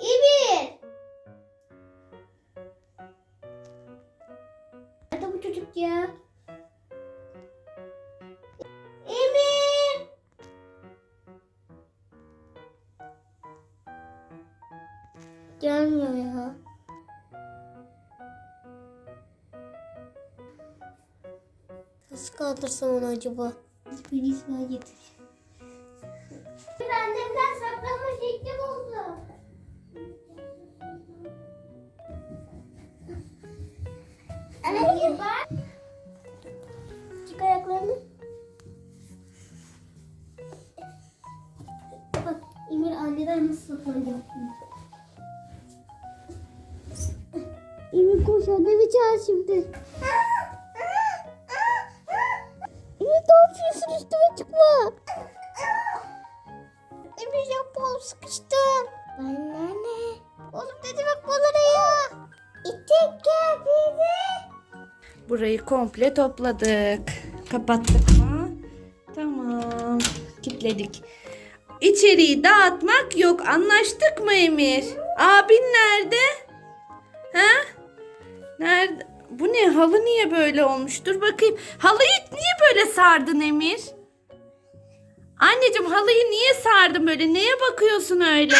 Emir. Nerede bu çocuk ya? Emir. Gelmiyor ya. Nasıl kaldırsam onu acaba? Bir İsmail getir. Hayır bak. Çık ayaklarını. Bak Emir anneden nasıl saklanacak? Emir koş annemi çağır şimdi. Emir ne yapıyorsun üstüme çıkma. Emir yapalım sıkıştım. Anneanne. Oğlum ne demek bu ya? İtek gel. Burayı komple topladık. Kapattık mı? Tamam. Kilitledik. İçeriği dağıtmak yok. Anlaştık mı Emir? Abin nerede? Ha? Nerede? Bu ne? Halı niye böyle olmuş? Dur bakayım. Halıyı niye böyle sardın Emir? Anneciğim halıyı niye sardın böyle? Neye bakıyorsun öyle?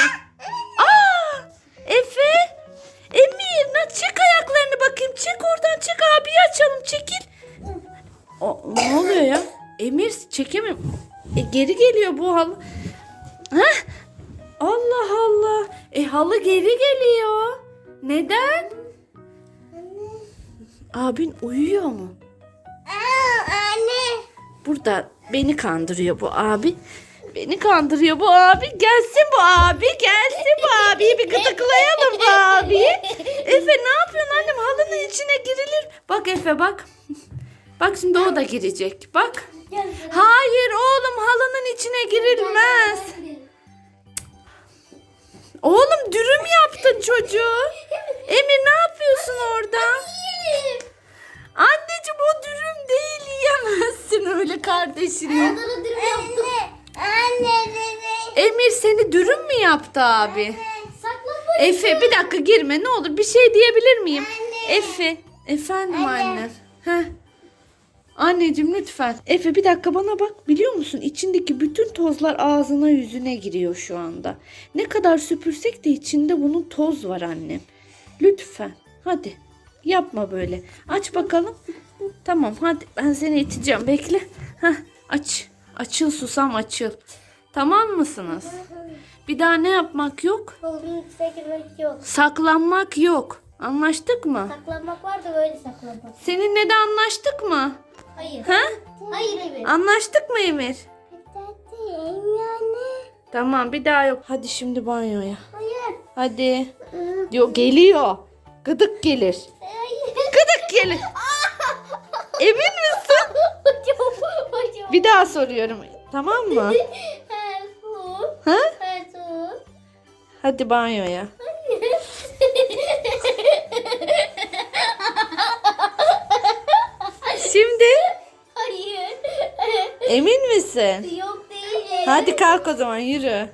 O, ne oluyor ya? Emir çekemem. E, geri geliyor bu halı. Heh. Allah Allah. E halı geri geliyor. Neden? Abin uyuyor mu? Anne. Burada beni kandırıyor bu abi. Beni kandırıyor bu abi. Gelsin bu abi. Gelsin bu abiyi bir gıdıklayalım bu abiyi. Efe ne yapıyorsun annem? Halının içine girilir. Bak Efe bak. Bak şimdi o da girecek. Bak. Hayır oğlum halının içine girilmez. Oğlum dürüm yaptın çocuğu. Emir ne yapıyorsun orada? Anneciğim o dürüm değil yiyemezsin öyle kardeşini. Anne. Emir seni dürüm mü yaptı abi? Efe bir dakika girme ne olur bir şey diyebilir miyim? Efe efendim Anne. anne. Heh. Anneciğim lütfen. Efe bir dakika bana bak. Biliyor musun içindeki bütün tozlar ağzına yüzüne giriyor şu anda. Ne kadar süpürsek de içinde bunun toz var annem. Lütfen hadi yapma böyle. Aç bakalım. Tamam hadi ben seni iteceğim bekle. Heh, aç. Açıl susam açıl. Tamam mısınız? Bir daha ne yapmak yok? Kolunun içine girmek yok. Saklanmak yok. Anlaştık mı? Saklanmak var da böyle saklanmak. Seninle de anlaştık mı? Hayır. Ha? Hayır Emir. Anlaştık mı Emir? Tamam bir daha yok. Hadi şimdi banyoya. Hayır. Hadi. Yok geliyor. Gıdık gelir. Hayır. Gıdık gelir. Emin misin? Bir daha soruyorum. Tamam mı? Ha? Hadi banyoya. Şimdi Hayır. emin misin? Yok değil. Hadi kalk o zaman yürü.